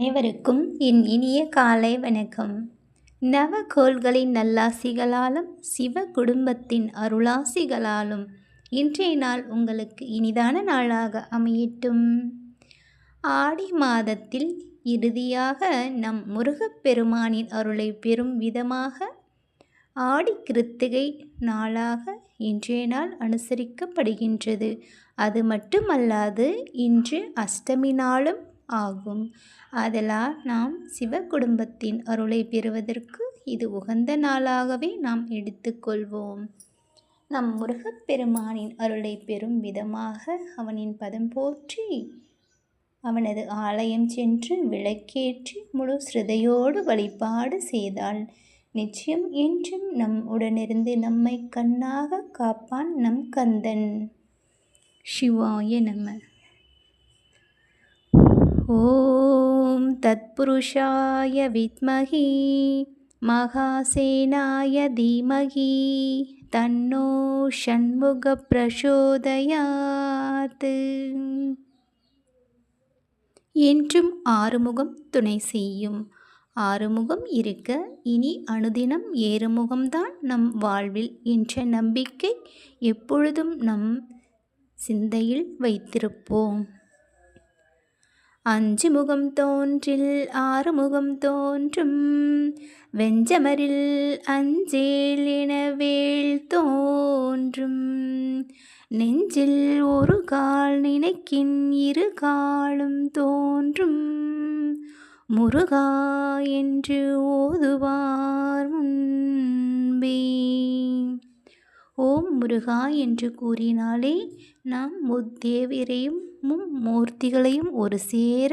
அனைவருக்கும் என் இனிய காலை வணக்கம். நவகோள்களின் நல்லாசிகளாலும் சிவ குடும்பத்தின் அருளாசிகளாலும் இன்றைய நாள் உங்களுக்கு இனிதான நாளாக அமையட்டும். ஆடி மாதத்தில் இறுதியாக நம் முருகப்பெருமானின் அருளை பெறும் விதமாக ஆடி கிருத்திகை நாளாக இன்றைய நாள் அனுசரிக்கப்படுகின்றது. அது மட்டுமல்லாது இன்று அஷ்டமி நாளும் ஆகும். ஆதலால் நாம் சிவ குடும்பத்தின் அருளை பெறுவதற்கு இது உகந்த நாளாகவே நாம் எடுத்துக்கொள்வோம். நம் முருகப்பெருமானின் அருளை பெறும் விதமாக அவனின் பதம் போற்றி அவனது ஆலயம் சென்று விளக்கேற்றி முழு ஸ்ருதையோடு வழிபாடு செய்தால் நிச்சயம் என்றும் நம் உடனிருந்து நம்மை கண்ணாக காப்பான் நம் கந்தன். சிவாய நம. ஓம் தத்புருஷாய வித்மகி மகாசேனாய தீமகி தன்னோ ஷண்முக பிரசோதயாத். என்றும் ஆறுமுகம் துணை செய்யும். ஆறுமுகம் இருக்க இனி அனுதினம் ஏறுமுகம்தான் நம் வாழ்வில் என்ற நம்பிக்கை எப்பொழுதும் நம் சிந்தையில் வைத்திருப்போம். அஞ்சு முகம் தோன்றில் ஆறு முகம் தோன்றும். வெஞ்சமரில் அஞ்சேல் என தோன்றும். நெஞ்சில் ஒரு கால் நினைக்கின் இரு காலும் தோன்றும். முருகா என்று ஓதுவார் முன்பே. ஓம் முருகா என்று கூறினாலே நாம் முத்தேவரையும் மும்மூர்த்திகளையும் ஒரு சேர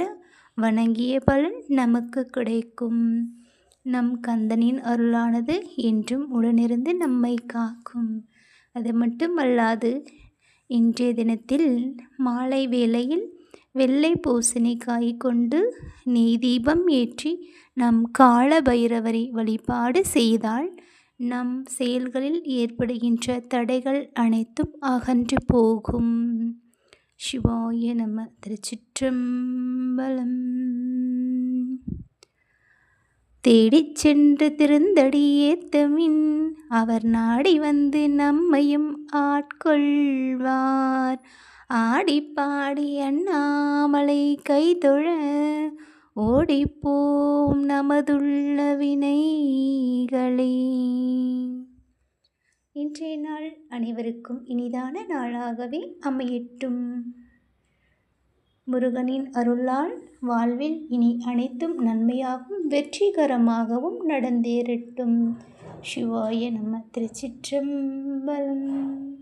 வணங்கிய பலன் நமக்கு கிடைக்கும். நம் கந்தனின் அருளானது என்றும் உடனிருந்து நம்மை காக்கும். அது மட்டுமல்லாது இன்றைய தினத்தில் மாலை வேளையில் வெள்ளை பூசணிக்காய் கொண்டு நெய் தீபம் ஏற்றி நம் கால பைரவரை வழிபாடு செய்தால் நம் செயல்களில் ஏற்படுகின்ற தடைகள் அனைத்தும் அகன்று போகும். சிவாய நம திருச்சிற்றம்பலம். தேடிச் சென்று திருந்தடியேத்தமின் அவர் நாடி வந்து நம்மையும் ஆட்கொள்வார். ஆடிப்பாடி அண்ணாமலை கைதொழ ஓடிப்போம் நமதுள்ள வினைகளே. இன்றைய நாள் அனைவருக்கும் இனிதான நாளாகவே அமையட்டும். முருகனின் அருளால் வாழ்வில் இனி அனைத்தும் நன்மையாகவும் வெற்றிகரமாகவும் நடந்தேறட்டும். சிவாய நம்ம திருச்சிற்றம்பலம்.